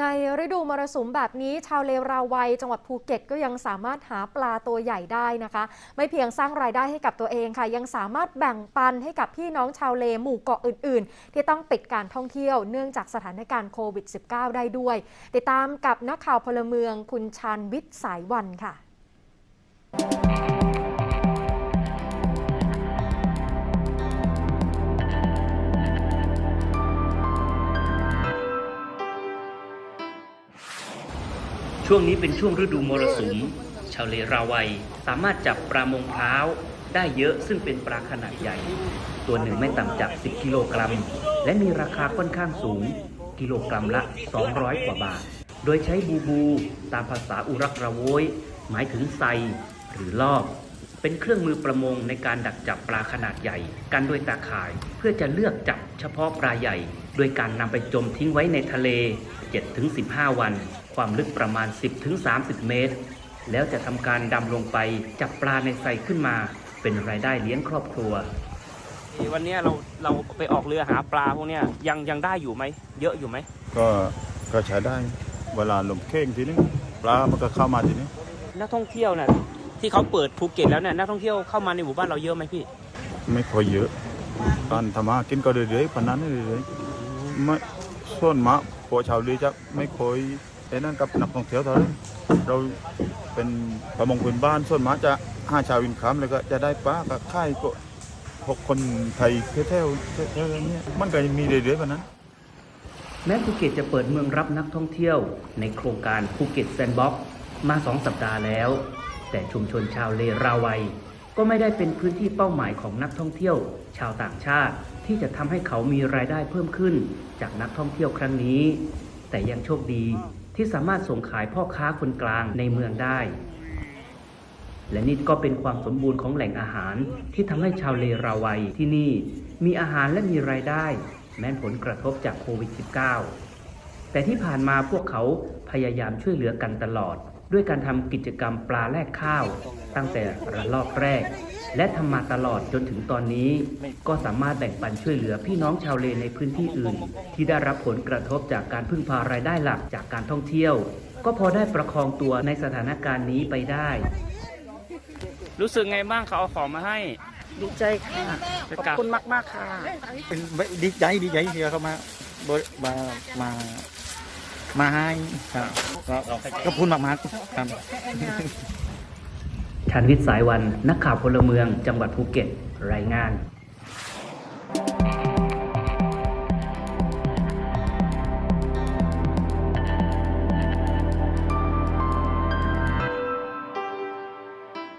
ในฤดูมรสุมแบบนี้ชาวเลราวัยจังหวัดภูเก็ตก็ยังสามารถหาปลาตัวใหญ่ได้นะคะ ไม่เพียงสร้างรายได้ให้กับตัวเองค่ะ ยังสามารถแบ่งปันให้กับพี่น้องชาวเลหมู่เกาะอื่น ๆ ที่ต้องปิดการท่องเที่ยวเนื่องจากสถานการณ์โควิด -19 ได้ด้วย ติดตามกับนักข่าวพลเมืองคุณชันวิทย์สายวันค่ะ ช่วงนี้เป็นช่วงฤดูมรสุม ชาวเลราวัย สามารถจับปลามงพร้าวได้เยอะซึ่งเป็นปลาขนาดใหญ่ ตัวหนึ่งไม่ต่ำจาก 10 กิโลกรัม และมีราคาค่อนข้างสูง กิโลกรัมละ 200 กว่าบาท โดยใช้บูบู ตามภาษาอุรักระโวย หมายถึงไซหรือลอบ เป็นเครื่องมือประมงในการดักจับปลาขนาดใหญ่ กันด้วยตาข่าย เพื่อจะเลือกจับเฉพาะปลาใหญ่ โดยการนำไปจมทิ้งไว้ในทะเล 7-15 วัน ความลึกประมาณ 10-30 เมตร แล้วจะทำการดำลงไปจับปลาในไซขึ้นมา เป็นรายได้เลี้ยงครอบครัววันเนี้ยเราเราไปออกเรือหาปลาพวกเนี้ยยังยังได้อยู่ไหมเยอะอยู่ไหมก็ก็ใช้ได้เวลาลมเข่งทีนี้ปลามันก็เข้ามาทีนี้นักท่องเที่ยวเนี่ย ที่เขาเปิดภูเก็ตแล้วเนี่ยนักท่องเที่ยวเข้ามาในหมู่บ้านเราเยอะไหมพี่ ไม่ค่อยเยอะการทำมาหากินก็เรื่อยๆปานนั้นเรื่อยๆไม่ส่วนมากพวกชาวเรือจะไม่ค่อยไอ้นั่นกับนักท่องเที่ยวเท่าไหร่เราเป็นประมงพื้นบ้านส่วนมากจะหาชาววินคำแล้วก็จะได้ปลากับค่ายก็พวกคนไทยแถวๆแถวๆเนี้ยมันก็มีเรื่อยๆปานนั้นแม้ภูเก็ตจะเปิดเมืองรับนักท่องเที่ยวในโครงการภูเก็ตแซนด์บ็อกซ์มาสองสัปดาห์แล้ว แต่ชุมชนชาวเลราวัย ก็ไม่ได้เป็นพื้นที่เป้าหมายของนักท่องเที่ยว ชาวต่างชาติ ที่จะทำให้เขามีรายได้เพิ่มขึ้น จากนักท่องเที่ยวครั้งนี้ แต่ยังโชคดีที่สามารถส่งขายพ่อค้าคนกลางในเมืองได้ และนี่ก็เป็นความสมบูรณ์ของแหล่งอาหารที่ทำให้ชาวเลราวัยที่นี่ มีอาหารและมีรายได้ แม้นผลกระทบจากโควิด -19 แต่ที่ผ่านมาพวกเขาพยายามช่วยเหลือกันตลอด ด้วยการทำกิจกรรมปลาแลกข้าว ตั้งแต่ระลอกแรก และทำมาตลอดจนถึงตอนนี้ ก็สามารถแบ่งปันช่วยเหลือพี่น้องชาวเลในพื้นที่อื่น ที่ได้รับผลกระทบจากการพึ่งพารายได้หลักจากการท่องเที่ยว ก็พอได้ประคองตัวในสถานการณ์นี้ไปได้ รู้สึกไงบ้างเขาเอาของมาให้ ดีใจค่ะ ขอบคุณมากมากๆค่ะ เป็นดีใจดีใจที่เขามาบริมามา มาให้ครับก็ขอบคุณมากมากๆครับชันวิทย์สายวันนักข่าวพลเมืองจังหวัดภูเก็ตรายงาน